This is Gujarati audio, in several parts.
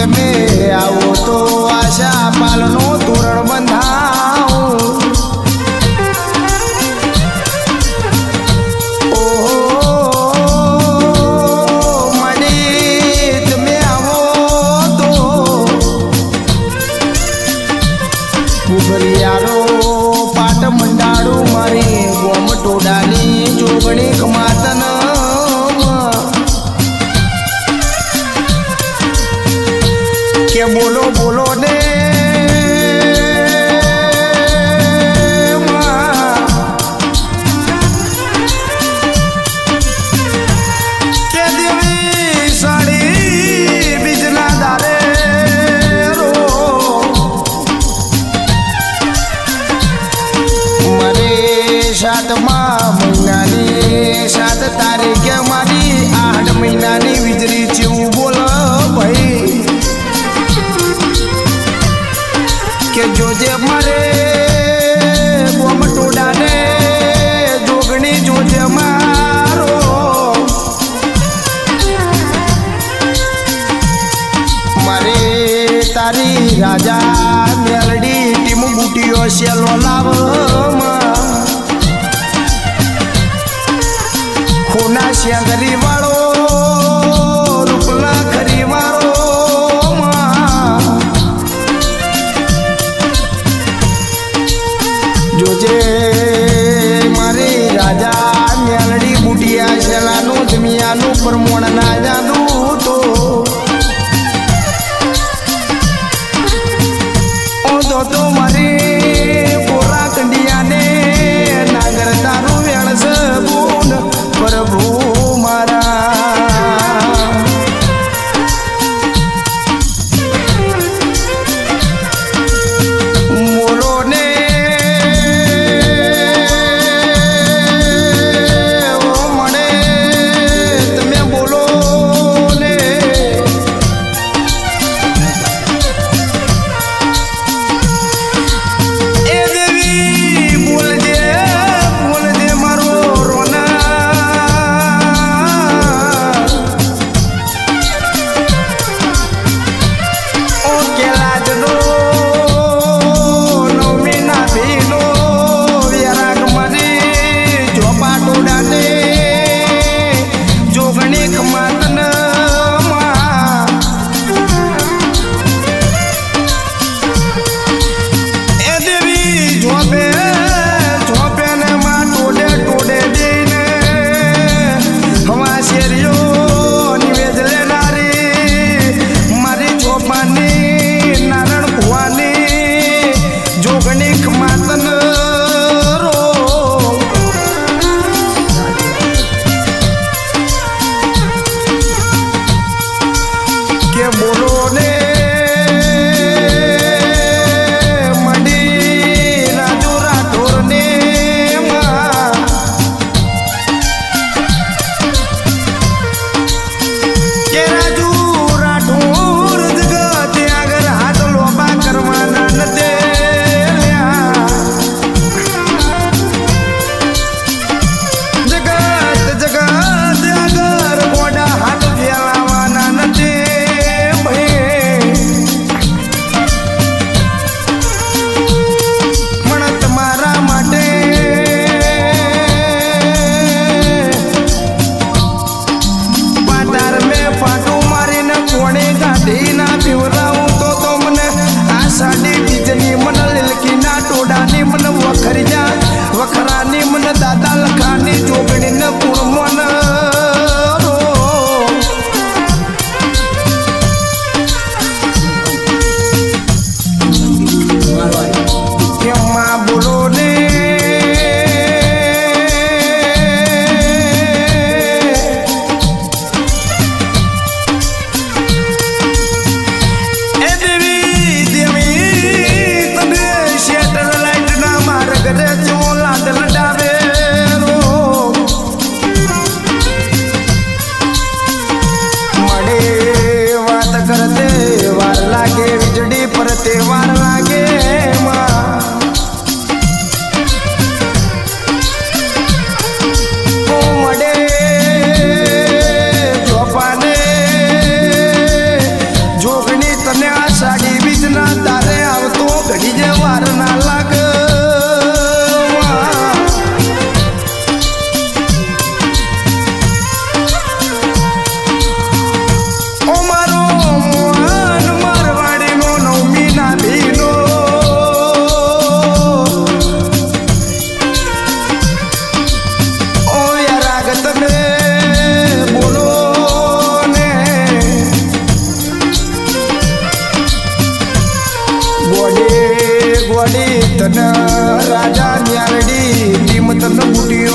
તમે આવો તો આશા પાલનું તોરણ બંધાવો. પાટ મંડાડું મારી ગોમ ટોડાની જોગણી કમાતન મહિનાની સાત તારીખે મારી આઠ મહિનાની વીજળી જેવું બોલો ભાઈ. કે જોજે મારે બોમ ટોડાને જોગણી જોજે મારો. મારે તારી રાજા મેલડી ટીમ બુટીઓ સેલો લાવો. todo toma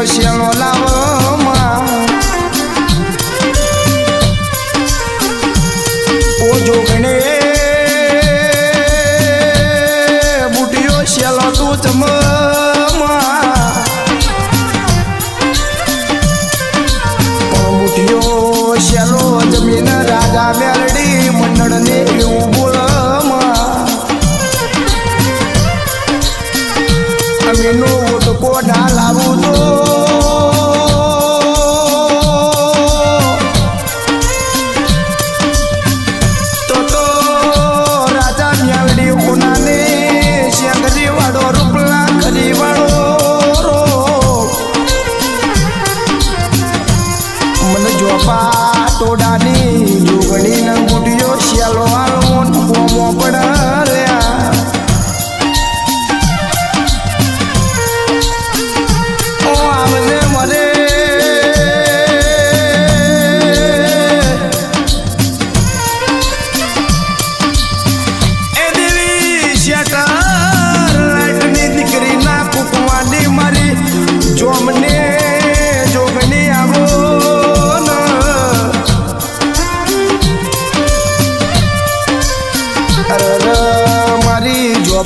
બુટીઓ શેલો લાવમાં ઓ જોગણે બુટીઓ શેલો તું ચમમાં મુઠિયો શેલો જમીન રાજા મેલડી મંડળને એવું અમીનો ઓટકો ના લાવું તો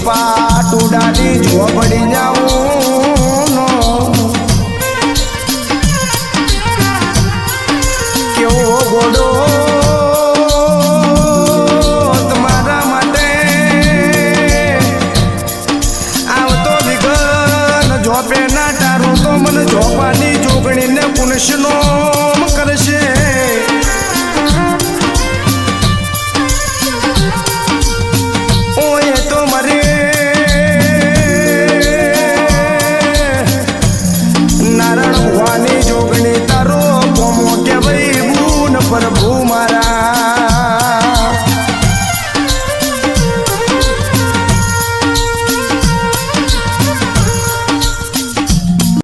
મારી જોપા ટુડાની જો પડી જાઉં નો. કેવો ગોડો આવતો વિઘન જોપે ના તો મને જોગણીને પુનશનો કરશે